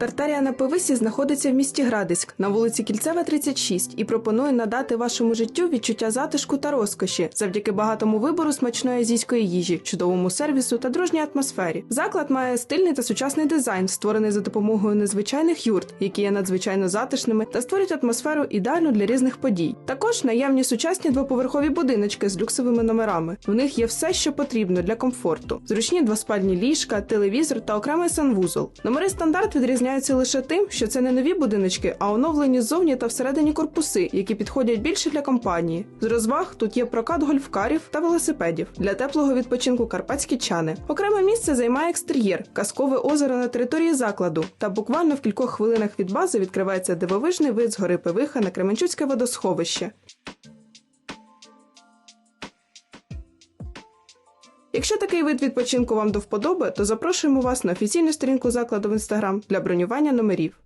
Тартарія на Пивисі знаходиться в місті Градиськ на вулиці Кільцева, 36 і пропонує надати вашому життю відчуття затишку та розкоші завдяки багатому вибору смачної азійської їжі, чудовому сервісу та дружній атмосфері. Заклад має стильний та сучасний дизайн, створений за допомогою незвичайних юрт, які є надзвичайно затишними та створюють атмосферу ідеальну для різних подій. Також наявні сучасні двоповерхові будиночки з люксовими номерами. В них є все, що потрібно для комфорту: зручні двоспальні ліжка, телевізор та окремий санвузол. Номери стандарт відрізняються лише тим, що це не нові будиночки, а оновлені ззовні та всередині корпуси, які підходять більше для компанії. З розваг тут є прокат гольфкарів та велосипедів для теплого відпочинку карпатські чани. Окреме місце займає екстер'єр, казкове озеро на території закладу. Та буквально в кількох хвилинах від бази відкривається дивовижний вид з гори Пивиха на Кременчуцьке водосховище. Якщо такий вид відпочинку вам до вподоби, то запрошуємо вас на офіційну сторінку закладу в інстаграм для бронювання номерів.